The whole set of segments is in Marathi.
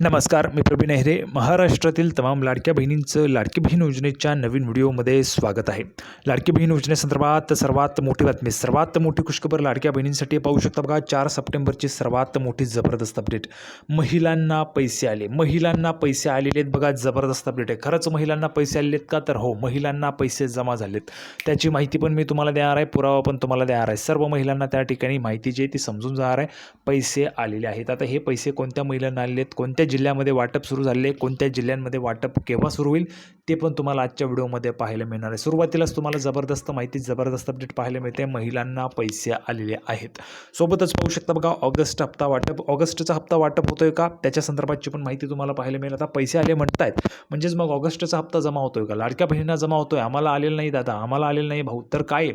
नमस्कार मी प्रवीण अहिरे महाराष्ट्रातील तमाम लाडक्या बहिणींचं लाडकी बहीण योजनेच्या नवीन व्हिडिओमध्ये स्वागत आहे. लाडकी बहीण योजनेसंदर्भात सर्वात मोठी बातमी सर्वात मोठी खुशखबर लाडक्या बहिणींसाठी पाहू शकता बघा चार सप्टेंबरची सर्वात मोठी जबरदस्त अपडेट. महिलांना पैसे आले. महिलांना पैसे आलेले आहेत बघा जबरदस्त अपडेट आहे. खरंच महिलांना पैसे आलेले आहेत का? तर हो महिलांना पैसे जमा झालेत. त्याची माहिती पण मी तुम्हाला देणार आहे पुरावा पण तुम्हाला देणार आहे. सर्व महिलांना त्या ठिकाणी माहिती जी आहे ती समजून जाणार आहे. पैसे आलेले आहेत. आता हे पैसे कोणत्या महिलांना आलेले आहेत कोणत्या जिल्ह्यामध्ये वाटप सुरू झाले कोणत्या जिल्ह्यांमध्ये वाटप केव्हा सुरू होईल ते पण तुम्हाला आजच्या व्हिडिओमध्ये पाहायला मिळणार आहे. सुरुवातीलाच तुम्हाला जबरदस्त माहिती जबरदस्त अपडेट पाहायला मिळते. महिलांना पैसे आलेले आहेत. सोबतच पाहू शकता बघा ऑगस्ट हप्ता वाटप. ऑगस्टचा हप्ता वाटप होतोय का? त्याच्या संदर्भातची पण माहिती तुम्हाला पाहायला मिळेल. आता पैसे आले म्हणतायत. म्हणजेच मग ऑगस्टचा हप्ता जमा होतोय का? लाडक्या बहिणींना जमा होतोय. आम्हाला आलेलं नाही दादा. आम्हाला आलेलं नाही भाऊ. तर काय?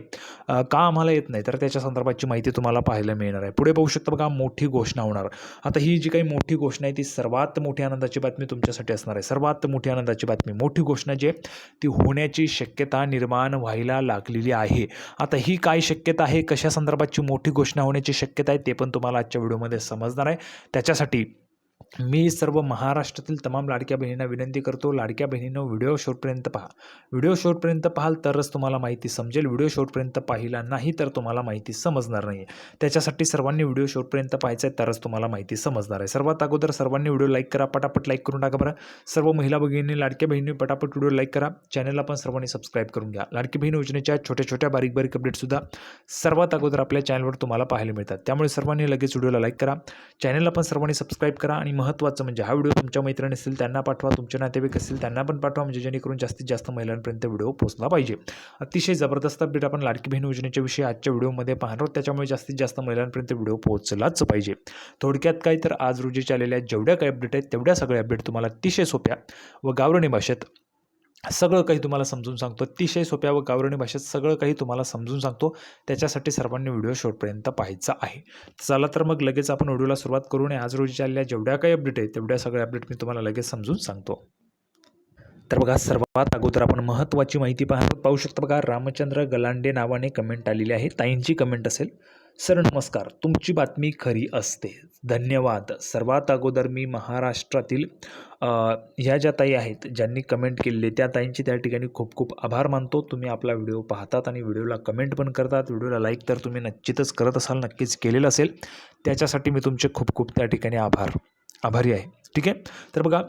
का आम्हाला येत नाही? तर त्याच्या संदर्भातची माहिती तुम्हाला पाहायला मिळणार आहे. पुढे पाहू शकता बघा मोठी घोषणा होणार. आता ही जी काही मोठी घोषणा आहे ती सर्वात मोठी आनंदाची बातमी तुमच्यासाठी असणार आहे. सर्वात मोठी आनंदाची बातमी मोठी घोषणा प्रश्न जे ती होण्याची शक्यता निर्माण व्हायला लागलेली आहे. आता ही काय शक्यता आहे? कशा संदर्भातची मोठी घोषणा होण्याची शक्यता आहे? ते पण तुम्हाला आजच्या व्हिडिओमध्ये समजणार आहे. त्याच्यासाठी मी सर्व महाराष्ट्रातील तमाम लाडक्या बहिणींना विनंती करतो लाडक्या बहिणींनो व्हिडिओ शॉर्टपर्यंत पहा. व्हिडिओ शॉर्टपर्यंत पाहाल तरच तुम्हाला माहिती समजेल. व्हिडिओ शॉर्टपर्यंत पाहिला नाही तर तुम्हाला माहिती समजणार नाही त्याच्यासाठी सर्वांनी व्हिडिओ शॉर्टपर्यंत पाहायचा आहे तरच तुम्हाला माहिती समजणार आहे. सर्वात अगोदर सर्वांनी व्हिडिओ लाईक करा पटापट लाईक करून टाका बरं. सर्व महिला भगिनी लाडक्या बहिणी पटापट व्हिडिओ लाईक करा. चॅनलला पण सर्वांनी सबस्क्राईब करून घ्या. लाडकी बहीण योजनेच्या छोट्या छोट्या बारीक बारीक अपडेटसुद्धा सर्वात अगोदर आपल्या चॅनलवर तुम्हाला पाहायला मिळतात. त्यामुळे सर्वांनी लगेच व्हिडिओला लाईक करा. चॅनलला पण सर्वांनी सबस्क्राईब करा आणि महत्त्वाचं म्हणजे हा व्हिडिओ तुमच्या मैत्रिणी असतील त्यांना पाठवा. तुमचे नातेवाईक असतील त्यांना पण पाठवा म्हणजे जेणेकरून जास्तीत जास्त महिलांपर्यंत व्हिडिओ पोहोचला पाहिजे. अतिशय जबरदस्त अपडेट आपण लाडकी बहीण योजनेच्या विषयी आजच्या व्हिडिओमध्ये पाहणार आहोत. त्याच्यामुळे जास्तीत जास्त महिलांपर्यंत व्हिडिओ पोहोचलाच पाहिजे. थोडक्यात काय? तर आज रोजीच्या आलेल्या जेवढ्या काही अपडेट आहेत तेवढ्या सगळ्या अपडेट तुम्हाला अतिशय सोप्या व गावरणी भाषेत सगळं काही तुम्हाला समजून सांगतो. अतिशय सोप्या व गावरणी भाषेत सगळं काही तुम्हाला समजून सांगतो. त्याच्यासाठी सर्वांनी व्हिडिओ शेवटपर्यंत पाहायचा आहे. चला तर मग लगेच आपण व्हिडिओला सुरुवात करू आणि आज रोजी आलेल्या जेवढ्या काही अपडेट आहेत तेवढ्या सगळ्या अपडेट मी तुम्हाला लगेच समजून सांगतो. तर बघा सर्वात अगोदर आपण महत्त्वाची माहिती पाहतो पाहू शकता बघा रामचंद्र गलांडे नावाने कमेंट आलेली आहे. ताईंची कमेंट असेल. सर नमस्कार. तुमची बातमी खरी असते. धन्यवाद. सर्वात अगोदर मी महाराष्ट्रातील ह्या ज्या ताई आहेत ज्यांनी कमेंट केलेली त्या ताईंची त्या ठिकाणी खूप खूप आभार मानतो. तुम्ही आपला व्हिडिओ पाहतात आणि व्हिडिओला कमेंट पण करतात. व्हिडिओला लाईक तर तुम्ही निश्चितच करत असाल नक्कीच केलेलं असेल. त्याच्यासाठी मी तुमचे खूप खूप त्या ठिकाणी आभार आभारी आहे. ठीक आहे? तर बघा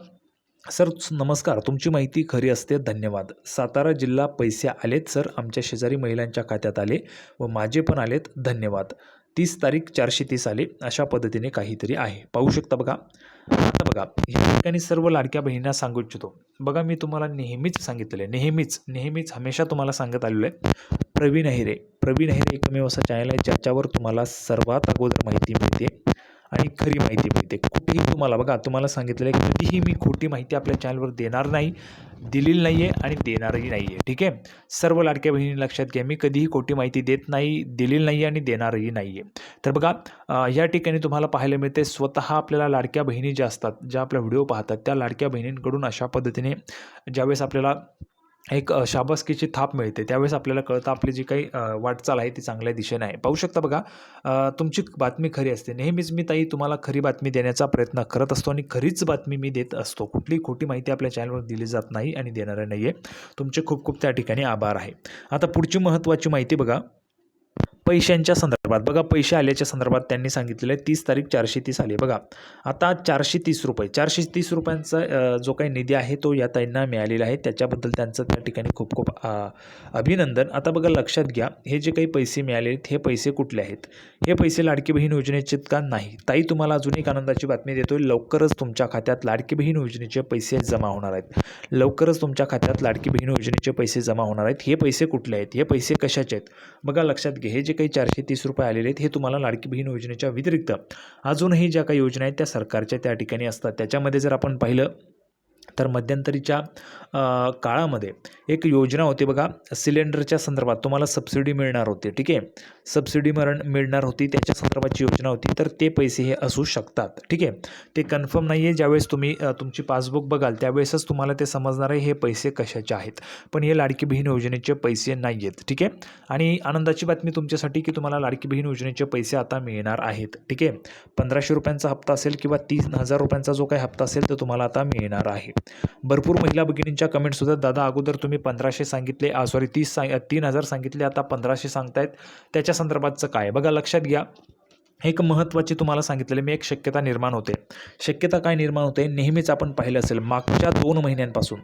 सर नमस्कार. तुमची माहिती खरी असते. धन्यवाद. सातारा जिल्हा पैसे आलेत सर. आमच्या शेजारी महिलांच्या खात्यात आले व माझे पण आलेत. धन्यवाद. तीस तारीख चारशे तीस आले. अशा पद्धतीने काहीतरी आहे. पाहू शकता बघा. बघा या ठिकाणी सर्व लाडक्या बहिणींना सांगू इच्छितो. बघा मी तुम्हाला नेहमीच सांगितलेलं आहे नेहमीच नेहमीच हमेशा तुम्हाला सांगत आलेलो आहे प्रवीण अहिरे प्रवीण अहिरे एकमेव असा चॅनल आहे ज्याच्यावर तुम्हाला सर्वात अगोदर माहिती मिळते. आणि खरी माहिती मिळते. कुठेही तुम्हाला बघा तुम्हाला सांगितलेलं आहे कधीही मी खोटी माहिती आपल्या चॅनलवर देणार नाही दिलेली नाही आहे आणि देणारही नाही आहे ठीक आहे? सर्व लाडक्या बहिणी लक्षात घ्या मी कधीही खोटी माहिती देत नाही दिलेली नाही आहे आणि देणारही नाही आहे तर बघा या ठिकाणी तुम्हाला पाहायला मिळते स्वतः आपल्याला लाडक्या बहिणी ज्या असतात ज्या आपल्या व्हिडिओ पाहतात त्या लाडक्या बहिणींकडून अशा पद्धतीने ज्यावेळेस आपल्याला एक शाबासकीची थाप मिळते. त्यावेळेस आपल्याला कळतं आपली जी काही वाटचाल आहे ती चांगल्या दिशेने आहे. पाहू शकता बघा तुमची बातमी खरी असते. नेहमीच मी ताई तुम्हाला खरी बातमी देण्याचा प्रयत्न करत असतो आणि खरीच बातमी मी देत असतो. कुठलीही खोटी माहिती आपल्या चॅनलवर दिली जात नाही आणि देणारं नाही आहे तुमचे खूप खूप त्या ठिकाणी आभार आहे. आता पुढची महत्त्वाची माहिती बघा. पैशांच्या संदर्भात. बघा पैसे आल्याच्या संदर्भात त्यांनी सांगितलेलं आहे तीस तारीख चारशे तीस आली बघा आता चारशे तीस रुपये चारशे तीस रुपयांचा जो काही निधी आहे तो या ताईंना मिळालेला आहे. त्याच्याबद्दल त्यांचं त्या ठिकाणी खूप खूप अभिनंदन. आता बघा लक्षात घ्या हे जे काही पैसे मिळाले आहेत हे पैसे कुठले आहेत? हे पैसे लाडकी बहीण योजनेचे का नाही? ताई तुम्हाला अजून एक आनंदाची बातमी देतोय. लवकरच तुमच्या खात्यात लाडकी बहीण योजनेचे पैसे जमा होणार आहेत. लवकरच तुमच्या खात्यात लाडकी बहीण योजनेचे पैसे जमा होणार आहेत. हे पैसे कुठले आहेत? हे पैसे कशाचे आहेत? बघा लक्षात घे हे जे जे काही चारशे तीस रुपये आलेले आहेत हे तुम्हाला लाडकी बहीण योजनेच्या व्यतिरिक्त. अजूनही ज्या काही योजना आहेत त्या सरकारच्या त्या ठिकाणी असतात. त्याच्यामध्ये जर आपण पाहिलं तर मध्यंतरीच्या काळामध्ये एक योजना होती बघा सिलेंडरच्या संदर्भात तुम्हाला सबसिडी मिळणार होती ठीक आहे? सबसिडी मरण मिळणार होती त्याच्या संदर्भाची योजना होती तर ते पैसे हे असू शकतात ठीक आहे? ते कन्फर्म नाही आहे ज्यावेळेस तुम्ही तुमची पासबुक बघाल त्यावेळेसच तुम्हाला ते समजणार आहे हे पैसे कशाचे आहेत. पण हे लाडकी बहीण योजनेचे पैसे नाही आहेत ठीक आहे? आणि आनंदाची बातमी तुमच्यासाठी की तुम्हाला लाडकी बहीण योजनेचे पैसे आता मिळणार आहेत ठीक आहे? पंधराशे रुपयांचा हप्ता असेल किंवा तीन हजार रुपयांचा जो काही हप्ता असेल तो तुम्हाला आता मिळणार आहे. भरपूर महिला भगिनींच्या कमेंटसुद्धा दादा अगोदर तुम्ही पंधराशे सांगितले सॉरी तीस सांग तीन हजार सांगितले आता पंधराशे सांगतायत. त्याच्या संदर्भातचं काय बघा लक्षात घ्या. एक महत्त्वाची तुम्हाला सांगितलेली मी एक शक्यता निर्माण होते. शक्यता काय निर्माण होते? नेहमीच आपण पाहिलं असेल मागच्या दोन महिन्यांपासून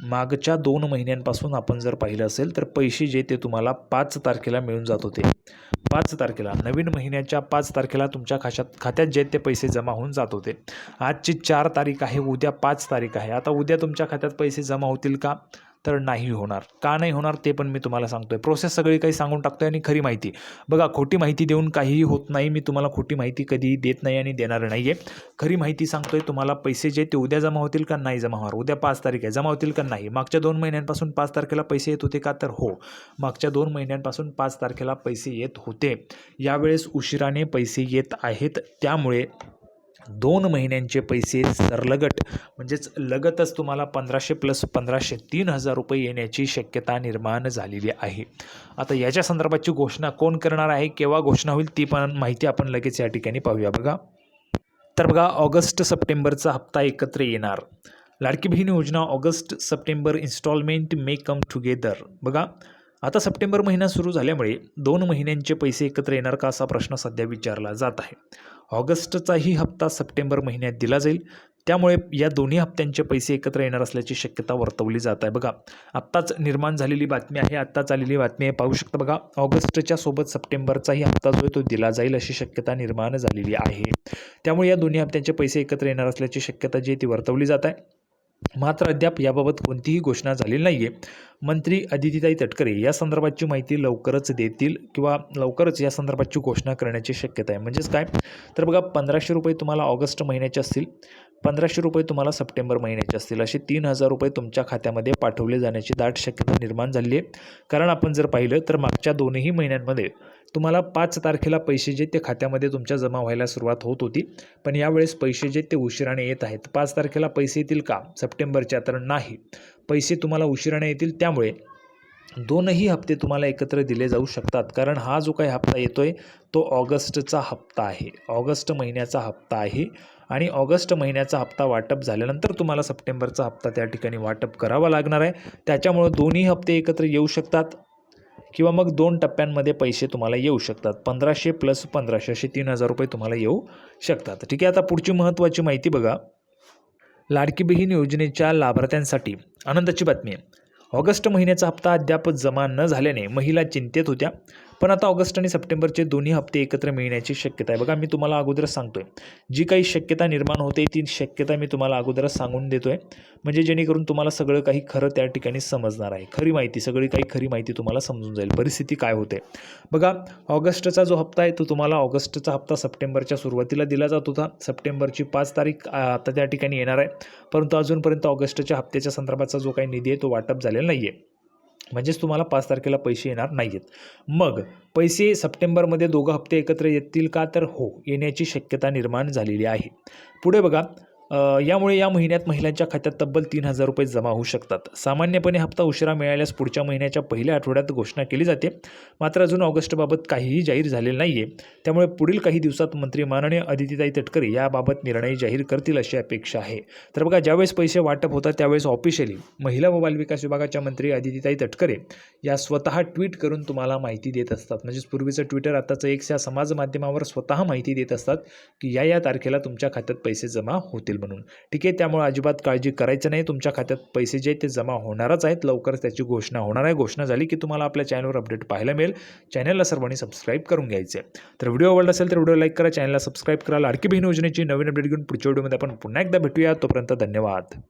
मागच्या दोन महिन्यांपासून आपण जर पाहिलं असेल तर पैसे जे ते तुम्हाला पाच तारखेला मिळून जात होते. पाच तारखेला नवीन महिन्याच्या पाच तारखेला तुमच्या खात्यात खात्यात जे ते पैसे जमा होऊन जात होते. आजची चार तारीख आहे उद्या पाच तारीख आहे. आता उद्या तुमच्या खात्यात पैसे जमा होतील का? तर नाही होणार. का नाही होणार ते पण मी तुम्हाला सांगतो आहे प्रोसेस सगळी काही सांगून टाकतो आहे आणि खरी माहिती. बघा खोटी माहिती देऊन काहीही होत नाही. मी तुम्हाला खोटी माहिती कधीही देत नाही आणि देणार नाही आहे खरी माहिती सांगतो आहे तुम्हाला पैसे जे ते उद्या जमा होतील का नाही जमा होणार? उद्या पाच तारीख आहे. जमा होतील का नाही? मागच्या दोन महिन्यांपासून पाच तारखेला पैसे येत होते का तर हो. मागच्या दोन महिन्यांपासून पाच तारखेला पैसे येत होते. यावेळेस उशिराने पैसे येत आहेत. त्यामुळे दोन महिन्यांचे पैसे सरलगट म्हणजेच लगतच तुम्हाला पंधराशे प्लस पंधराशे तीन हजार रुपये येण्याची शक्यता निर्माण झालेली आहे. आता याच्या संदर्भाची घोषणा कोण करणार आहे केव्हा घोषणा होईल ती पण माहिती आपण लगेच या ठिकाणी पाहूया बघा. तर बघा ऑगस्ट सप्टेंबरचा हप्ता एकत्र येणार. Ladki Bahin Yojana August September installment मे कम टुगेदर बघा आता सप्टेंबर महिना सुरू झाल्यामुळे दोन महिन्यांचे पैसे एकत्र येणार का असा प्रश्न सध्या विचारला जात आहे. ऑगस्टचाही हप्ता सप्टेंबर महिन्यात दिला जाईल. त्यामुळे या दोन्ही हप्त्यांचे पैसे एकत्र येणार असल्याची शक्यता वर्तवली जात आहे. बघा आत्ताच निर्माण झालेली बातमी आहे. आत्ताच आलेली बातमी आहे. पाहू शकता बघा ऑगस्टच्या सोबत सप्टेंबरचाही हप्ता जो आहे तो दिला जाईल अशी शक्यता निर्माण झालेली आहे. त्यामुळे या दोन्ही हप्त्यांचे पैसे एकत्र येणार असल्याची शक्यता जी आहे ती वर्तवली जात आहे. मात्र अद्याप याबाबत कोणतीही घोषणा झालेली नाही आहे मंत्री अदितीताई तटकरे या संदर्भाची माहिती लवकरच देतील किंवा लवकरच या संदर्भाची घोषणा करण्याची शक्यता आहे. म्हणजेच काय? तर बघा पंधराशे रुपये तुम्हाला ऑगस्ट महिन्याचे असतील. पंधराशे रुपये तुम्हाला सप्टेंबर महिन्याचे असतील. असे तीन हजार रुपये तुमच्या खात्यामध्ये पाठवले जाण्याची दाट शक्यता निर्माण झाली आहे कारण आपण जर पाहिलं तर मागच्या दोनही महिन्यांमध्ये तुम्हाला पाच तारखेला पैसे जे ते खात्यामध्ये तुमच्या जमा व्हायला सुरुवात होत होती. पण यावेळेस पैसे जे ते उशिराने येत आहेत. पाच तारखेला पैसे येतील का? सप्टेंबरच्या तर नाही. पैसे तुम्हाला उशिराने येतील. त्यामुळे दोनही हप्ते तुम्हाला एकत्र दिले जाऊ शकतात. कारण हा जो काही हप्ता येतो आहे तो ऑगस्टचा हप्ता आहे. ऑगस्ट महिन्याचा हप्ता आहे. आणि ऑगस्ट महिन्याचा हप्ता वाटप झाल्यानंतर तुम्हाला सप्टेंबरचा हप्ता त्या ठिकाणी वाटप करावा लागणार आहे. त्याच्यामुळं दोन्ही हप्ते एकत्र येऊ शकतात किंवा मग दोन टप्प्यांमध्ये पैसे तुम्हाला येऊ शकतात. पंधराशे प्लस पंधराशे असे तीन हजार रुपये तुम्हाला येऊ शकतात. ठीक आहे आता पुढची महत्त्वाची माहिती बघा. लाडकी बहीण योजनेच्या लाभार्थ्यांसाठी आनंदाची बातमी आहे. ऑगस्ट महिन्याचा हप्ता अद्याप जमा न झाल्याने महिला चिंतेत होत्या. पण आता ऑगस्ट आणि सप्टेंबरचे दोन्ही हप्ते एकत्र मिळण्याची शक्यता आहे. बघा मी तुम्हाला अगोदरच सांगतोय. जी काही शक्यता निर्माण होते ती शक्यता मी तुम्हाला अगोदरच सांगून देतोय. म्हणजे जेणेकरून तुम्हाला सगळं काही खरं त्या ठिकाणी समजणार आहे. खरी माहिती सगळी काही खरी माहिती तुम्हाला समजून जाईल. परिस्थिती काय होते? बघा ऑगस्टचा जो हप्ता आहे तो तुम्हाला ऑगस्टचा हप्ता सप्टेंबरच्या सुरुवातीला दिला जात होता. सप्टेंबरची पाच तारीख आता त्या ठिकाणी येणार आहे. परंतु अजूनपर्यंत ऑगस्टच्या हप्त्याच्या संदर्भाचा जो काही निधी आहे तो वाटप झालेला नाही आहे म्हणजेच तुम्हाला पाच तारखेला पैसे येणार नाही आहेत मग पैसे सप्टेंबरमध्ये दोघं हप्ते एकत्र येतील का? तर हो येण्याची शक्यता निर्माण झालेली आहे. पुढे बघा यामुळे या महिन्यात महिलांच्या खात्यात तब्बल तीन हजार रुपये जमा होऊ शकतात. सामान्यपणे हप्ता उशिरा मिळाल्यास पुढच्या महिन्याच्या पहिल्या आठवड्यात घोषणा केली जाते. मात्र अजून ऑगस्टबाबत काहीही जाहीर झालेलं नाही आहे त्यामुळे पुढील काही दिवसात मंत्री माननीय अदितीताई तटकरे याबाबत निर्णय जाहीर करतील अशी अपेक्षा आहे. तर बघा ज्यावेळेस पैसे वाटप होतात त्यावेळेस ऑफिशियली महिला व बालविकास विभागाच्या मंत्री अदितीताई तटकरे या स्वतः ट्विट करून तुम्हाला माहिती देत असतात. म्हणजेच पूर्वीचं ट्विटर आताचं एक्स या समाज माध्यमावर स्वतः माहिती देत असतात की या या तारखेला तुमच्या खात्यात पैसे जमा होतील. म्हणून. ठीक आहे त्यामुळे अजिबात काळजी करायचं नाही. तुमच्या खात्यात पैसे जे आहेत ते जमा होणारच आहेत. लवकरच त्याची घोषणा होणार आहे. घोषणा झाली की तुम्हाला आपल्या चॅनलवर अपडेट पाहायला मिळेल. चॅनलला सर्वांनी सबस्क्राईब करून घ्यायचे तर व्हिडिओ आवडला असेल तर व्हिडिओ लाईक करा. चॅनलला सबस्क्राईब करा. लाडकी बहीण योजनेची नवीन अपडेट घेऊन पुढच्या व्हिडिओमध्ये आपण पुन्हा एकदा भेटूया. तोपर्यंत धन्यवाद.